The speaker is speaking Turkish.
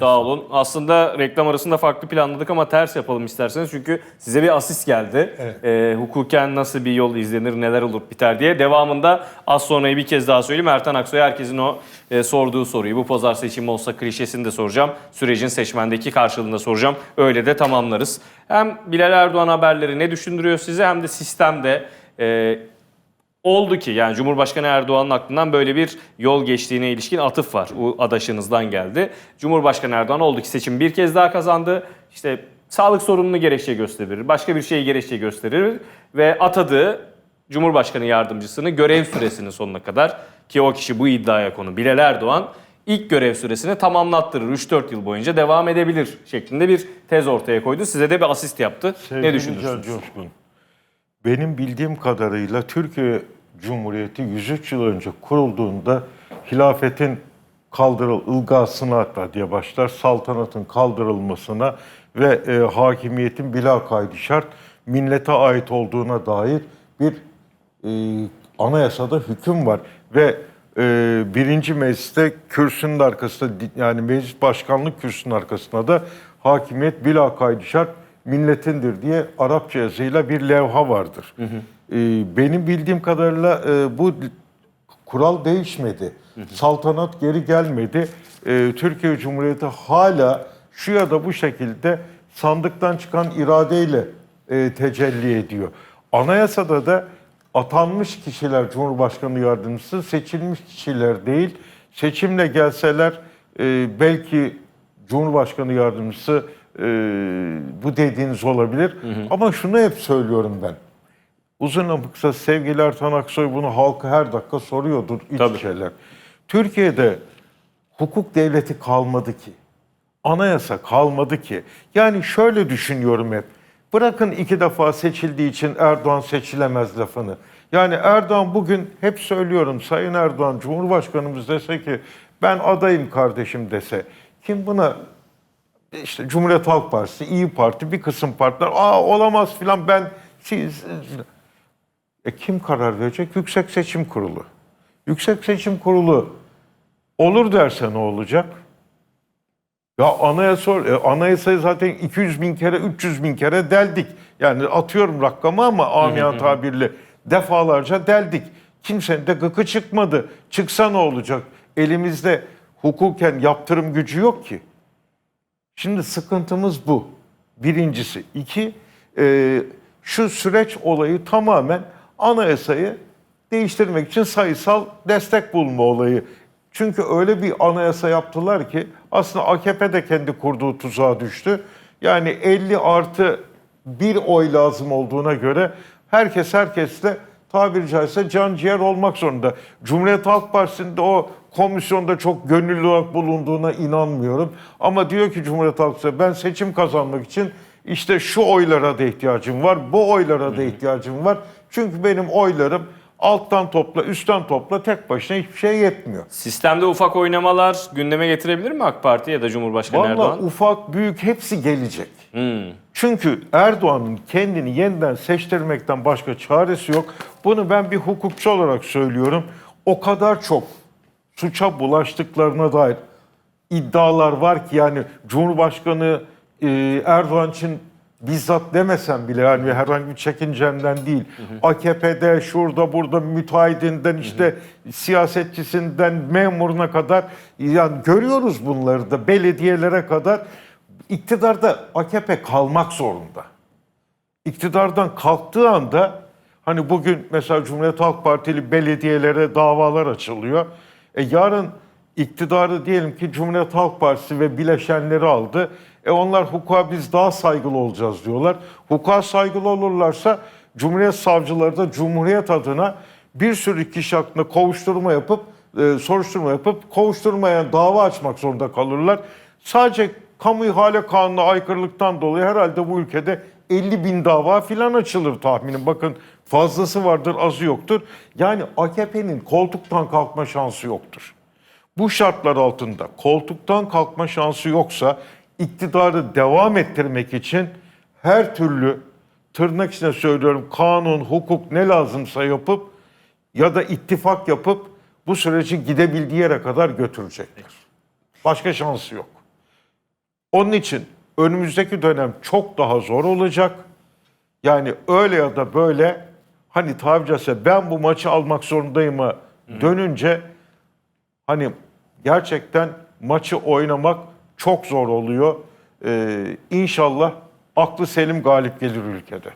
Sağ olun. Aslında reklam arasında farklı planladık ama ters yapalım isterseniz. Çünkü size bir asist geldi. Ee, hukuken nasıl bir yol izlenir, neler olur biter diye. Devamında az sonrayı bir kez daha söyleyeyim. Ertan Aksoy herkesin o e, sorduğu soruyu. Bu pazar seçimi olsa klişesini de soracağım. Sürecin seçmendeki karşılığını da soracağım. Öyle de tamamlarız. Hem Bilal Erdoğan haberleri ne düşündürüyor size hem de sistemde e, oldu ki yani Cumhurbaşkanı Erdoğan'ın aklından böyle bir yol geçtiğine ilişkin atıf var. Bu adaşınızdan geldi. Cumhurbaşkanı Erdoğan oldu ki seçim bir kez daha kazandı. İşte sağlık sorununu gerekçe gösterir, başka bir şeyi gerekçe gösterir ve atadığı Cumhurbaşkanı yardımcısını görev süresinin sonuna kadar ki o kişi bu iddiaya konu Bilal Erdoğan ilk görev süresini tamamlattırır. 3-4 yıl boyunca devam edebilir şeklinde bir tez ortaya koydu. Size de bir asist yaptı. ne Sevgili düşünürsünüz? Can Coşkun, benim bildiğim kadarıyla Türkiye Cumhuriyeti 103 yıl önce kurulduğunda hilafetin kaldırıl, ılgasına hatta diye başlar, saltanatın kaldırılmasına ve e, hakimiyetin bila kaydı şart millete ait olduğuna dair bir e, anayasada hüküm var ve e, birinci mecliste kürsünün arkasında yani meclis başkanlık kürsünün arkasında da hakimiyet bila kaydı şart milletindir diye Arapça yazıyla bir levha vardır. E, benim bildiğim kadarıyla e, bu kural değişmedi. Saltanat geri gelmedi. E, Türkiye Cumhuriyeti hala şu ya da bu şekilde sandıktan çıkan iradeyle e, tecelli ediyor. Anayasada da atanmış kişiler Cumhurbaşkanı yardımcısı seçilmiş kişiler değil. Seçimle gelseler e, belki Cumhurbaşkanı yardımcısı bu dediğiniz olabilir. Ama şunu hep söylüyorum ben. Uzun lafı kısa sevgili Ertan Aksoy bunu halka her dakika soruyordur iç Tabii. şeyler. Türkiye'de hukuk devleti kalmadı ki. Anayasa kalmadı ki. Yani şöyle düşünüyorum hep. Bırakın iki defa seçildiği için Erdoğan seçilemez lafını. Yani Erdoğan bugün hep söylüyorum Sayın Erdoğan Cumhurbaşkanımız dese ki ben adayım kardeşim dese. Kim buna işte Cumhuriyet Halk Partisi, İyi Parti, bir kısım partiler aa olamaz filan ben siz e kim karar verecek? Yüksek Seçim Kurulu. Yüksek Seçim Kurulu olur derse ne olacak? Ya anayasa, e, anayasayı zaten 200 bin kere, 300 bin kere deldik. Yani atıyorum rakamı ama amiyan tabirle defalarca deldik. Kimsenin de gıkı çıkmadı. Çıksa ne olacak? Elimizde hukuken yaptırım gücü yok ki. Şimdi sıkıntımız bu. Birincisi. İki, e, şu süreç olayı tamamen anayasayı değiştirmek için sayısal destek bulma olayı. Çünkü öyle bir anayasa yaptılar ki aslında AKP de kendi kurduğu tuzağa düştü. Yani 50 artı bir oy lazım olduğuna göre herkes herkesle tabiri caizse can ciğer olmak zorunda. Cumhuriyet Halk Partisi'nde o komisyonda çok gönüllü olarak bulunduğuna inanmıyorum. Ama diyor ki Cumhuriyet Halk Partisi ben seçim kazanmak için işte şu oylara da ihtiyacım var, bu oylara da ihtiyacım var. Çünkü benim oylarım alttan topla, üstten topla tek başına hiçbir şey yetmiyor. Sistemde ufak oynamalar gündeme getirebilir mi AK Parti ya da Cumhurbaşkanı Vallahi Erdoğan? ufak büyük hepsi gelecek. Çünkü Erdoğan'ın kendini yeniden seçtirmekten başka çaresi yok. Bunu ben bir hukukçu olarak söylüyorum. O kadar çok suça bulaştıklarına dair iddialar var ki yani Cumhurbaşkanı e, Erdoğan için bizzat demesem bile yani herhangi bir çekincemden değil. AKP'de şurada burada müteahhidinden işte siyasetçisinden memuruna kadar yani görüyoruz bunları da belediyelere kadar iktidarda AKP kalmak zorunda. İktidardan kalktığı anda hani bugün mesela Cumhuriyet Halk Partili belediyelere davalar açılıyor. E yarın iktidarı diyelim ki Cumhuriyet Halk Partisi ve bileşenleri aldı. E onlar hukuka biz daha saygılı olacağız diyorlar. Hukuka saygılı olurlarsa Cumhuriyet savcıları da Cumhuriyet adına bir sürü kişi hakkında kovuşturma yapıp e, soruşturma yapıp kovuşturmayan dava açmak zorunda kalırlar. Sadece kamu ihale kanuna aykırılıktan dolayı herhalde bu ülkede 50 bin dava filan açılır tahminim. Bakın fazlası vardır azı yoktur. Yani AKP'nin koltuktan kalkma şansı yoktur. Bu şartlar altında koltuktan kalkma şansı yoksa iktidarı devam ettirmek için her türlü tırnak içinde söylüyorum kanun, hukuk ne lazımsa yapıp ya da ittifak yapıp bu süreci gidebildiği yere kadar götürecekler. Başka şansı yok. Onun için önümüzdeki dönem çok daha zor olacak. Yani öyle ya da böyle hani tabiri caizse ben bu maçı almak zorundayım'a dönünce hani gerçekten maçı oynamak çok zor oluyor. Ee, inşallah aklı selim galip gelir ülkede.